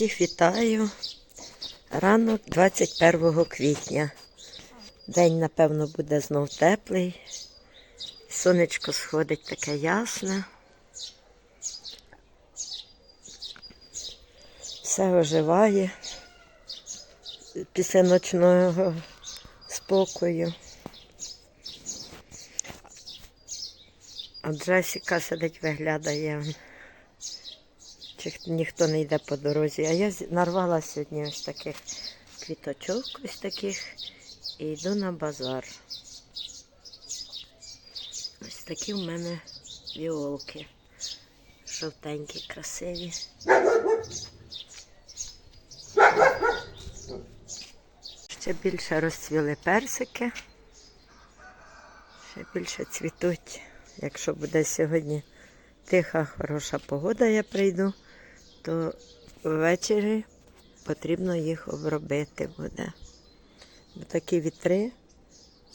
Всіх вітаю. Ранок 21 квітня. День, напевно, буде знов теплий. Сонечко сходить таке ясне. Все оживає після ночного спокою. А Джесіка сидить, виглядає чи ніхто не йде по дорозі. А я нарвала сьогодні ось таких квіточок, ось таких, і йду на базар. Ось такі в мене віолки. Жовтенькі, красиві. Ще більше розцвіли персики. Ще більше цвітуть. Якщо буде сьогодні тиха, хороша погода, я прийду, то ввечері потрібно їх обробити буде. Бо такі вітри,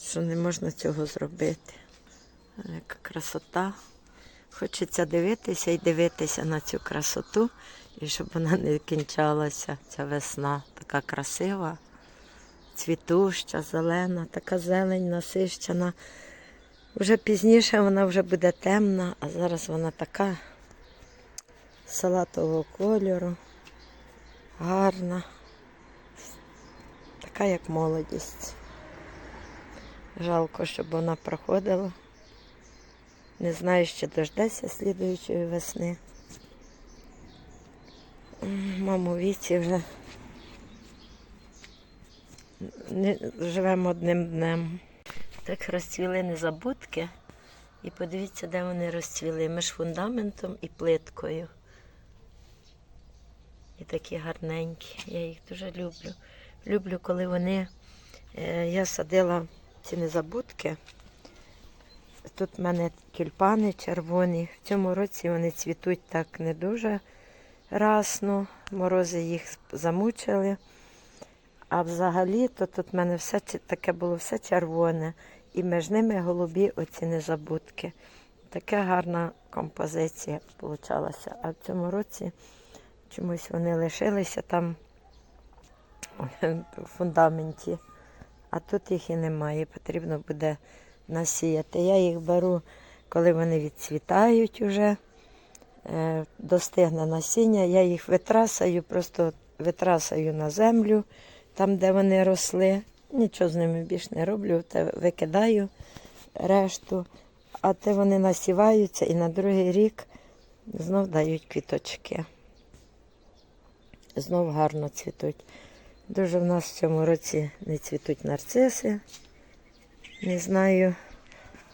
що не можна цього зробити. Яка красота. Хочеться дивитися і дивитися на цю красоту, і щоб вона не кінчалася, ця весна така красива, цвітуща, зелена, така зелень насищена. Вже пізніше вона вже буде темна, а зараз вона така салатового кольору, гарна, така як молодість. Жалко, щоб вона проходила. Не знаю, чи дождеться слідуючої весни. Маму віці вже не живемо одним днем. Так розцвіли незабудки. І подивіться, де вони розцвіли між фундаментом і плиткою. І такі гарненькі. Я їх дуже люблю. Люблю, коли вони. е, Я садила ці незабудки. Тут в мене тюльпани червоні. В цьому році вони цвітуть так не дуже расно. Морози їх замучили. А взагалі, то тут в мене все таке було все червоне. І між ними голубі оці незабудки. Така гарна композиція получалася. А в цьому році чомусь вони лишилися там в фундаменті. А тут їх і немає. Потрібно буде насіяти. Я їх беру, коли вони відцвітають уже. Е, Достигне насіння, я їх витрасаю, просто витрасаю на землю, там, де вони росли. Нічого з ними більш не роблю, те викидаю решту, а те вони насіваються і на другий рік знов дають квіточки. Знов гарно цвітуть. Дуже в нас в цьому році не цвітуть нарциси. Не знаю,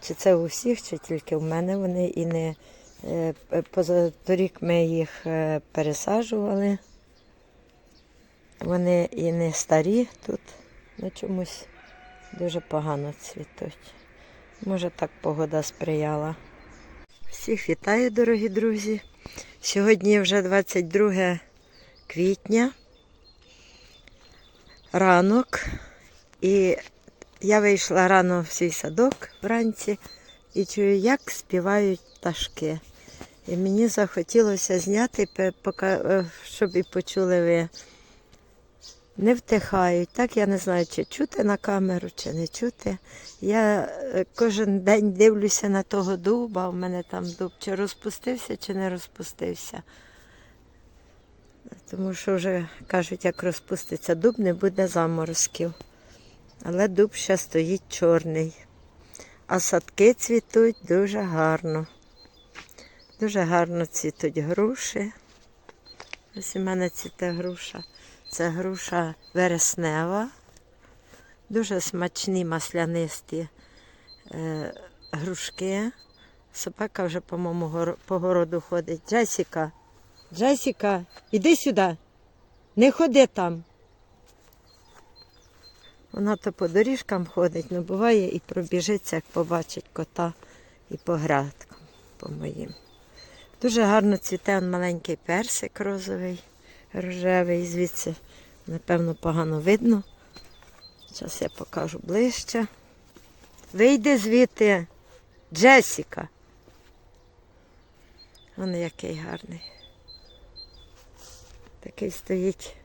чи це у всіх, чи тільки в мене вони і не е, позаторік ми їх е, пересаджували. Вони і не старі тут, на чомусь дуже погано цвітуть. Може, так погода сприяла. Всіх вітаю, дорогі друзі. Сьогодні вже 22 квітня, ранок. І я вийшла рано в свій садок вранці і чую, як співають пташки. І мені захотілося зняти, е, щоб і почули ви. Не втихають. Так я не знаю, чи чути на камеру, чи не чути. Я е, кожен день дивлюся на того дуба, у мене там дуб, чи розпустився, чи не розпустився. Тому що вже кажуть, як розпуститься дуб, не буде заморозків. Але дуб ще стоїть чорний. А садки цвітуть дуже гарно. Дуже гарно цвітуть груші. Ось у мене цвіте груша. Це груша вереснева. Дуже смачні маслянисті е, грушки. Собака вже, по-моєму, по городу ходить. Джесіка, Джесіка, іди сюди. Не ходи там. Вона то по доріжкам ходить, але буває і пробіжиться, як побачить кота і по грядкам по моїм. Дуже гарно цвіте он маленький персик розовий, рожевий, звідси, напевно, погано видно. Зараз я покажу ближче. Вийди звідти, Джесіка. Він який гарний. Такий стоїть,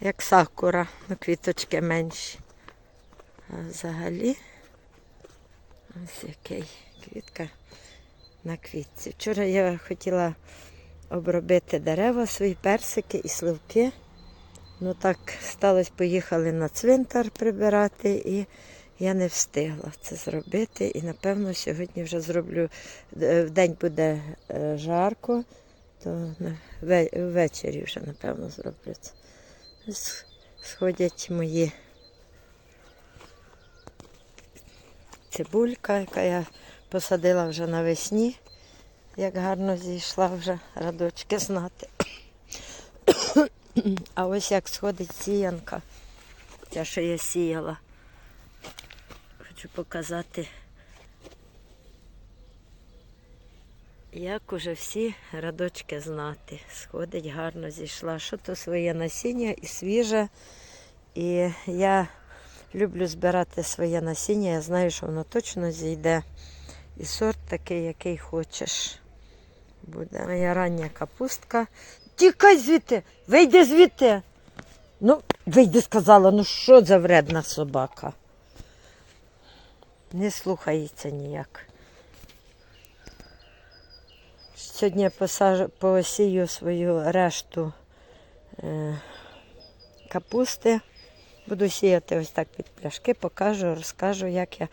як сакура, ну квіточки менші. А взагалі ось який квітка на квітці. Вчора я хотіла обробити дерева, свої персики і сливки. Ну так сталося, поїхали на цвинтар прибирати, і я не встигла це зробити. І напевно сьогодні вже зроблю. Е, В день буде е, жарко, то ввечері вже, напевно. Ось Сходять мої цибулька, яка я посадила вже навесні. Як гарно зійшла вже радочки знати. А ось як сходить сіянка, те, що я сіяла. Хочу показати, як уже всі радочки знати. Сходить гарно зійшла. Що то своє насіння і свіже. І я люблю збирати своє насіння. Я знаю, що воно точно зійде. І сорт такий, який хочеш. Буде моя рання капустка. Тікай звідти, вийди звідти. Ну, вийди, сказала, ну що за вредна собака. Не слухається ніяк. Сьогодні я посію свою решту е, капусти. Буду сіяти ось так під пляшки, покажу, розкажу, як я.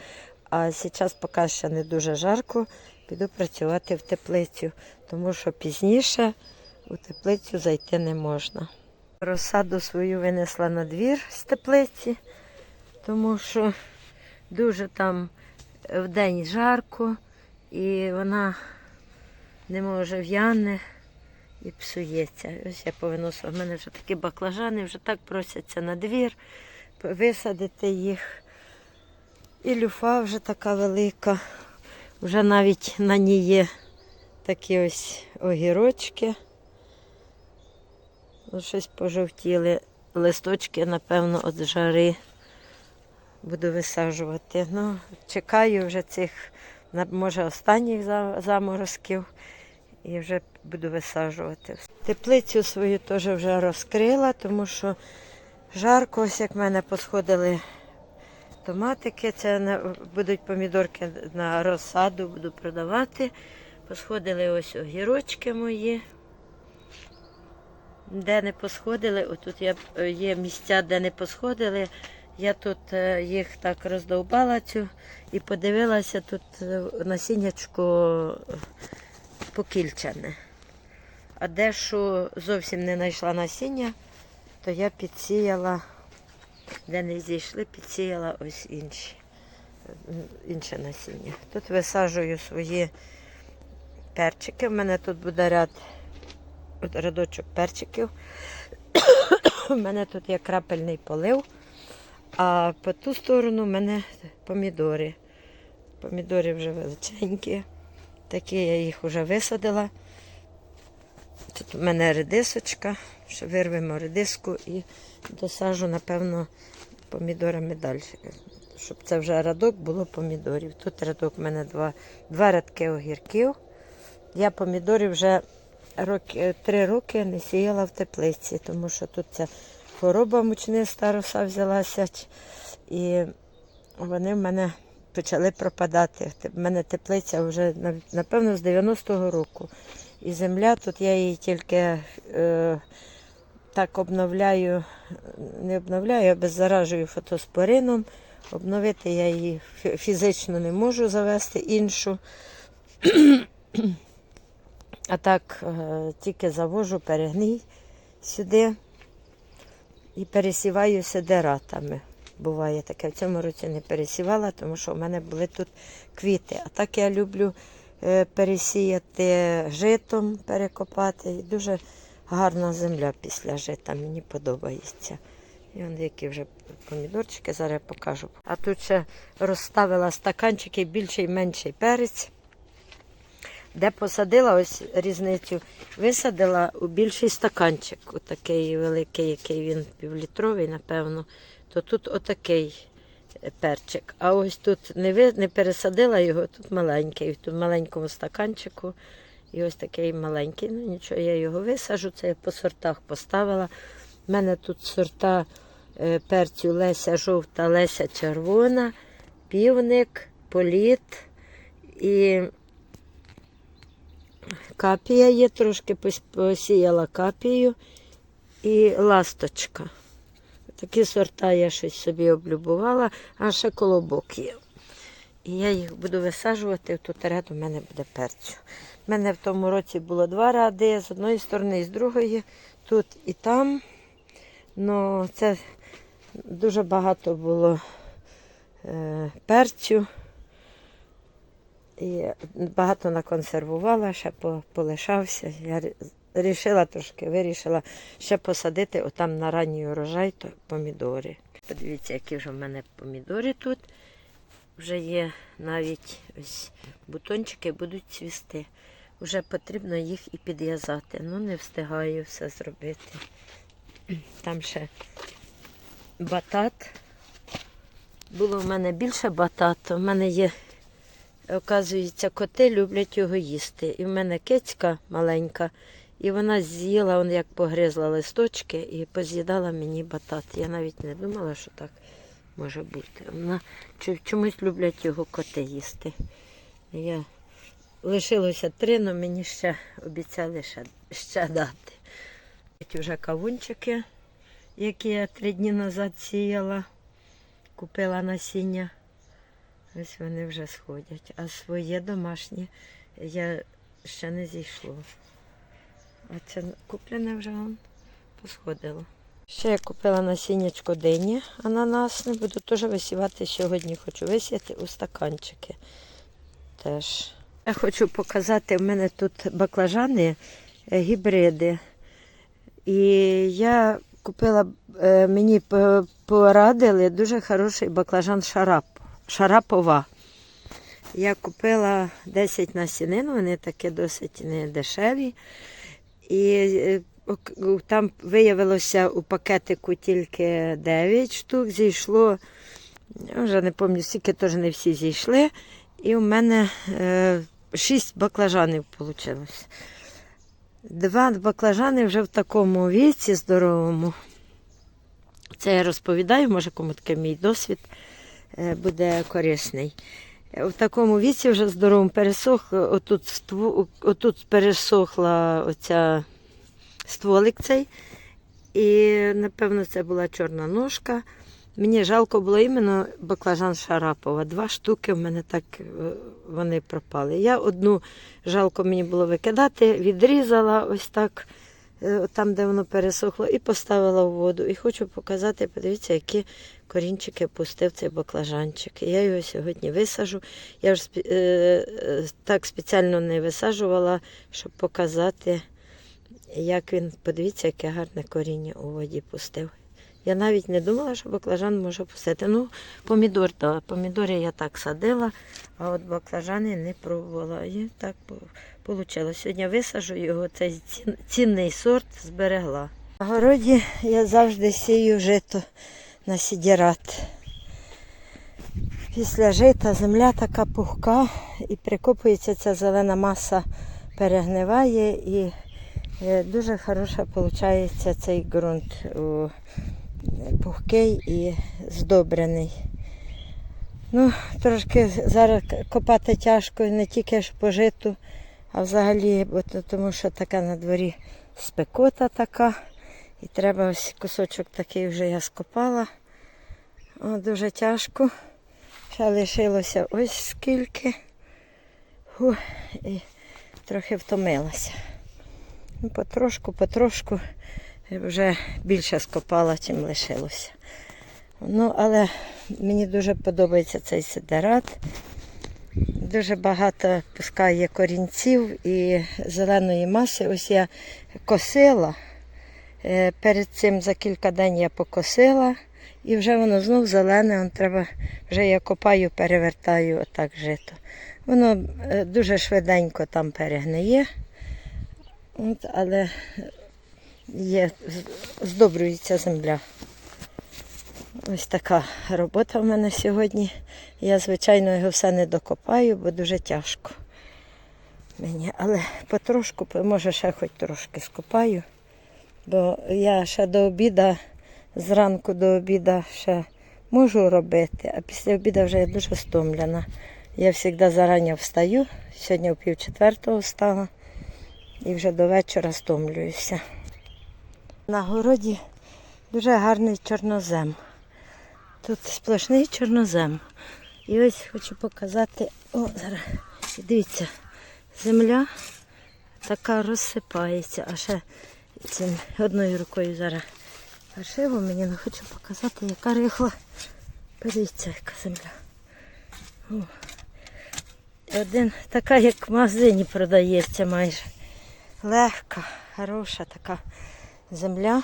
А зараз, поки ще не дуже жарко, піду працювати в теплицю, тому що пізніше у теплицю зайти не можна. Розсаду свою винесла на двір з теплиці, тому що дуже там вдень жарко і вона не може в'яне і псується. Ось я повиносила. У мене вже такі баклажани, вже так просяться на двір, висадити їх. І люфа вже така велика. Вже навіть на ній є такі ось огірочки. Ось щось пожовтіли. Листочки, напевно, від жари буду висаджувати. Ну, чекаю вже цих, може, останніх заморозків і вже буду висаджувати. Теплицю свою теж вже розкрила, тому що жарко, ось як в мене посходили томатики, це будуть помідорки на розсаду, буду продавати. Посходили ось огірочки мої. Де не посходили, отут я, є місця, де не посходили. Я тут е, їх так роздовбала цю і подивилася тут е, насіннячко покільчане. А де що зовсім не знайшла насіння, то я підсіяла, де не зійшли, підсіяла ось інші, інше насіння. Тут висаджую свої перчики. У мене тут буде ряд рядочок перчиків. У мене тут є крапельний полив, а по ту сторону в мене помідори. Помідори вже величенькі. Такі я їх вже висадила. Тут у мене редисочка, ще вирвемо редиску і досажу, напевно, помідорами далі. Щоб це вже радок було помідорів. Тут радок у мене два, два рядки огірків. Я помідори вже роки, три роки не сіяла в теплиці, тому що тут ця хвороба мучниста роса взялася. І вони в мене почали пропадати. В мене теплиця вже напевно з 90-го року. І земля тут я її тільки е, так обновляю, не обновляю, а беззаражую фотоспорином. Обновити я її фізично не можу завести іншу. А так е, тільки завожу перегній сюди і пересіваю сидератами. Буває таке. В цьому році не пересівала, тому що в мене були тут квіти. А так я люблю е, пересіяти житом, перекопати. І дуже гарна земля після жита. Мені подобається. І вон які вже помідорчики, зараз я покажу. А тут ще розставила стаканчики, більший і менший перець. Де посадила ось різницю, висадила у більший стаканчик, отакий великий, який він півлітровий, напевно, то тут отакий е, перчик. А ось тут не, ви, не пересадила його, тут маленький, тут в маленькому стаканчику І ось такий маленький, ну нічого, я його висажу, це я по сортах поставила. У мене тут сорта е, перцю Леся жовта, Леся червона, півник, політ і капія є, трошки посіяла капію і ласточка. Такі сорта я щось собі облюбувала, а ще колобок є. І я їх буду висаджувати, тут ряд у мене буде перцю. У мене в тому році було два ряди, з одної сторони і з другої, тут і там. Ну, це дуже багато було е, перцю. І багато наконсервувала, ще по- полишався. Я вирішила трошки, вирішила ще посадити отам на ранній урожай то помідори. Подивіться, які вже в мене помідори тут. Вже є навіть ось бутончики будуть цвісти. Вже потрібно їх і підв'язати. Ну, не встигаю все зробити. Там ще батат. Було в мене більше батату. У мене є, оказується, коти люблять його їсти. І в мене кицька маленька, і вона з'їла, он як погризла листочки і поз'їдала мені батат. Я навіть не думала, що так може бути. Вона чомусь люблять його коти їсти. Я лишилося три, але мені ще обіцяли ще, ще дати. Ці вже кавунчики, які я три дні назад сіяла, купила насіння. Ось вони вже сходять. А своє домашнє я ще не зійшло. А це куплене вже вон посходило. Ще я купила насіннячко дині ананасне, буду теж висівати сьогодні. Хочу висіяти у стаканчики. Теж. Я хочу показати, в мене тут баклажани, е, гібриди. І я купила, е, мені порадили дуже хороший баклажан шарап, шарапова. Я купила 10 насінин, вони такі досить не дешеві. І е, там виявилося у пакетику тільки 9 штук, зійшло, вже не пам'ятаю, скільки теж не всі зійшли. І у мене е, 6 баклажанів вийшло. Два баклажани вже в такому віці здоровому. Це я розповідаю, може кому таке мій досвід е, буде корисний. Е, В такому віці вже здоровому пересох, отут, ству- отут пересохла оця стволик цей. І, напевно, це була чорна ножка. Мені жалко було іменно баклажан Шарапова. Два штуки в мене так е, вони пропали. Я одну жалко мені було викидати, відрізала ось так, е, там, де воно пересохло, і поставила в воду. І хочу показати, подивіться, які корінчики пустив цей баклажанчик. Я його сьогодні висажу. Я ж е, е, так спеціально не висаджувала, щоб показати, як він, подивіться, яке гарне коріння у воді пустив. Я навіть не думала, що баклажан може пустити. Ну, помідор, так. Помідори я так садила, а от баклажани не пробувала. І так вийшло. Сьогодні висажу його, цей цінний сорт зберегла. На городі я завжди сію жито на сідірат. Після жита земля така пухка і прикопується ця зелена маса, перегниває і е, дуже хороша виходить цей ґрунт пухкий і здобрений. Ну, трошки зараз копати тяжко не тільки ж по житу, а взагалі, тому що така на дворі спекота така. І треба ось кусочок такий вже я скопала. О, дуже тяжко. Ще лишилося ось скільки. Фу, і трохи втомилася. Ну, потрошку, потрошку вже більше скопала, чим лишилося. Ну, але мені дуже подобається цей сидерат. Дуже багато пускає корінців і зеленої маси. Ось я косила. Е, Перед цим за кілька днів я покосила і вже воно знов зелене. Он треба, вже я копаю, перевертаю отак жито. Воно е, дуже швиденько там перегниє. От, але є, здобрюється земля. Ось така робота в мене сьогодні. Я, звичайно, його все не докопаю, бо дуже тяжко. мені. Але потрошку, може, ще хоч трошки скопаю. Бо я ще до обіда, зранку до обіда ще можу робити, а після обіду вже я дуже стомлена. Я завжди зарані встаю, сьогодні о пів четвертого встала і вже до вечора стомлююся. На городі дуже гарний чорнозем. Тут сплошний чорнозем. І ось хочу показати, о, зараз, дивіться, земля така розсипається, а ще цим одною рукою зараз паршиво мені не хочу показати, яка рихла. Подивіться, яка земля. О. Один така, як в магазині продається майже. Легка, хороша така земля.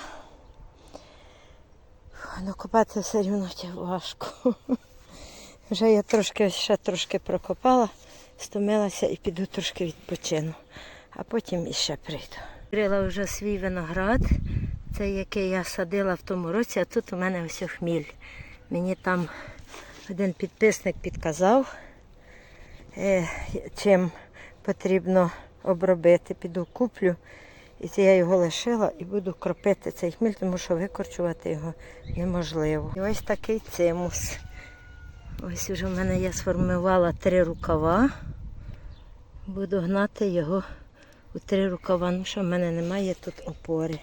Ну, копати все рівно важко. Вже я трошки ще трошки прокопала, стомилася і піду трошки відпочину, а потім іще прийду. Відкрила вже свій виноград, це який я садила в тому році, а тут у мене ось хміль. Мені там один підписник підказав, е, чим потрібно обробити. Піду куплю. І це я його лишила і буду кропити цей хміль, тому що викорчувати його неможливо. І ось такий цимус. Ось вже в мене я сформувала три рукава. Буду гнати його у три рукава. Ну що в мене немає тут опори.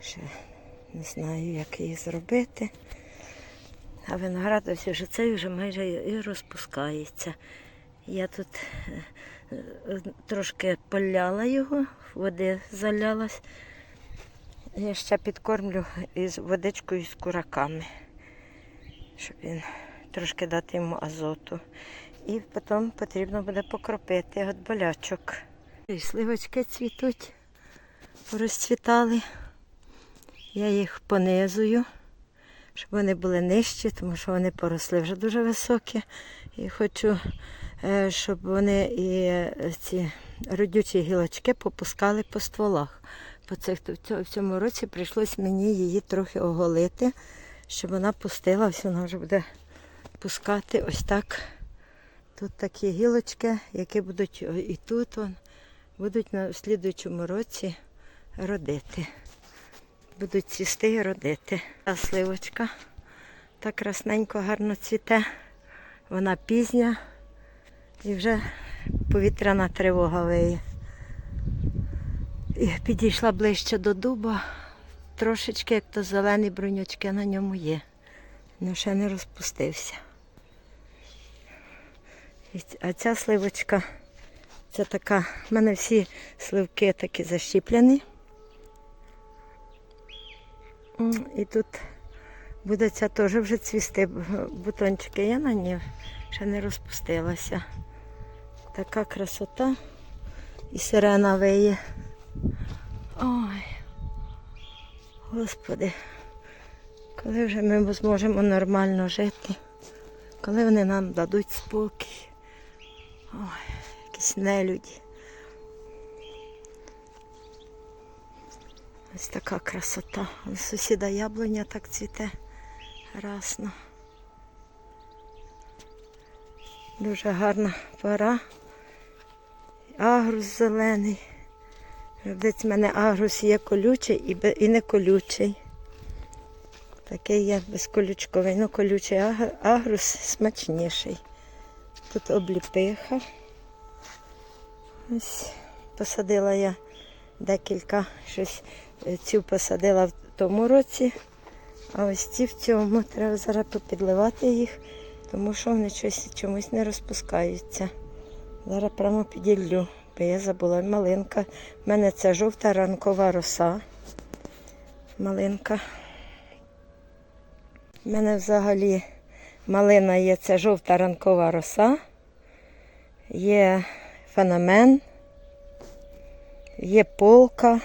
Ще не знаю, як її зробити. А виноград ось вже цей вже майже і розпускається. Я тут е, трошки поляла його, води залялась. Я ще підкормлю із водичкою з кураками, щоб він трошки дати йому азоту. І потім потрібно буде покропити від болячок. І Сливочки цвітуть, розцвітали. Я їх понизую, щоб вони були нижчі, тому що вони поросли вже дуже високі. І хочу, е, щоб вони і е, ці родючі гілочки попускали по стволах. По цих, в цьому- році прийшлось мені її трохи оголити, щоб вона пустила, вона вже буде пускати ось так. Тут такі гілочки, які будуть і тут он, будуть на в слідуючому році родити. Будуть цвісти і родити. Та сливочка так красненько, гарно цвіте. Вона пізня і вже повітряна тривога виє. І підійшла ближче до дуба. Трошечки, як то зелені бруньочки на ньому є. Ну, ще не розпустився. А ця сливочка, це така, в мене всі сливки такі защіплені. І тут буде ця теж вже цвісти. Бутончики є на ній, ще не розпустилася. Така красота. І сирена виє. Ой. Господи, коли вже ми зможемо нормально жити, коли вони нам дадуть спокій. Ой, якісь нелюді. Ось така красота. У сусіда яблуня так цвіте расно. Дуже гарна пора. Агрус зелений. Десь в мене агрус є колючий і не колючий. Такий є безколючковий. Ну, колючий агрус смачніший. Тут обліпиха. Ось посадила я декілька щось е, цю посадила в тому році, а ось ці в цьому треба зараз попідливати їх, тому що вони щось чомусь не розпускаються. Зараз прямо піділлю, бо я забула малинка. У мене це жовта ранкова роса. Малинка. У мене взагалі малина є це жовта ранкова роса, є феномен, є полка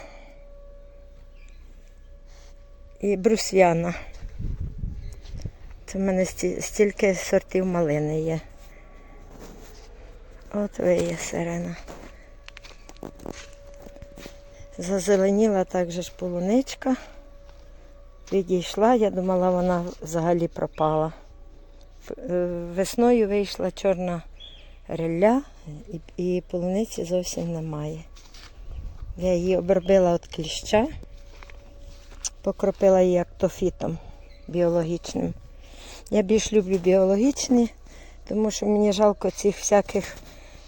і брусвяна. Це в мене стільки сортів малини є. От ви є сирена. Зазеленіла також ж полуничка. Відійшла, я думала, вона взагалі пропала. Е, Весною вийшла чорна риля, І, і полуниці зовсім немає. Я її обробила від кліща, покропила її актофітом біологічним. Я більш люблю біологічні, тому що мені жалко цих всяких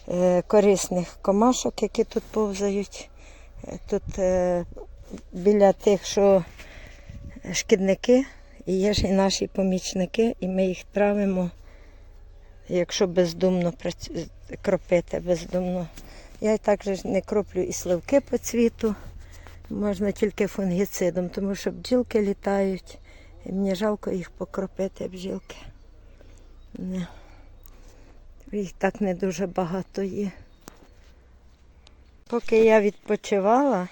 е, корисних комашок, які тут повзають. Е, Тут е, біля тих, що шкідники, і є ж і наші помічники, і ми їх травимо, якщо бездумно кропити, бездумно. Я також не кроплю і сливки по цвіту, можна тільки фунгіцидом, тому що бджілки літають. І мені жалко їх покропити, бджілки. Не. Їх так не дуже багато є. Поки я відпочивала,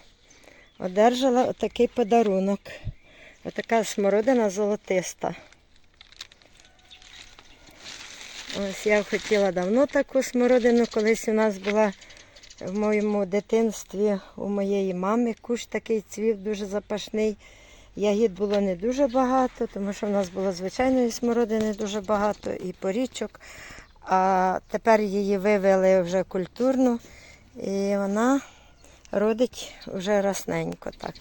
одержала отакий подарунок. Отака смородина золотиста. Ось я хотіла давно таку смородину, колись у нас була в моєму дитинстві у моєї мами. Кущ такий цвів дуже запашний. Ягід було не дуже багато, тому що в нас було звичайної смородини дуже багато і порічок. А тепер її вивели вже культурно, і вона родить вже расненько так.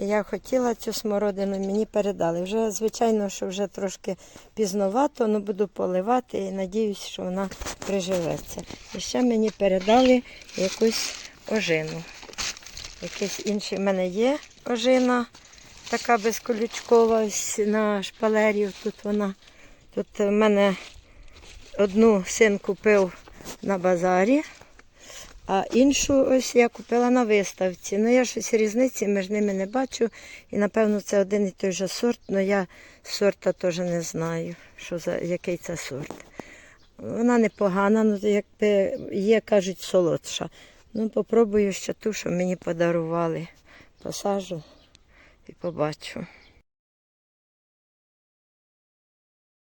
Я хотіла цю смородину, мені передали. Вже, звичайно, що вже трошки пізновато, але буду поливати і надіюсь, що вона приживеться. І ще мені передали якусь ожину. Якийсь інший в мене є ожина, така безколючкова, ось на шпалері. Тут вона. Тут в мене одну син купив на базарі, а іншу ось я купила на виставці. Ну я щось різниці між ними не бачу. І напевно це один і той же сорт, але я сорта теж не знаю, що за який це сорт. Вона непогана, ну якби є, кажуть, солодша. Ну, попробую ще ту, що мені подарували. Посажу і побачу.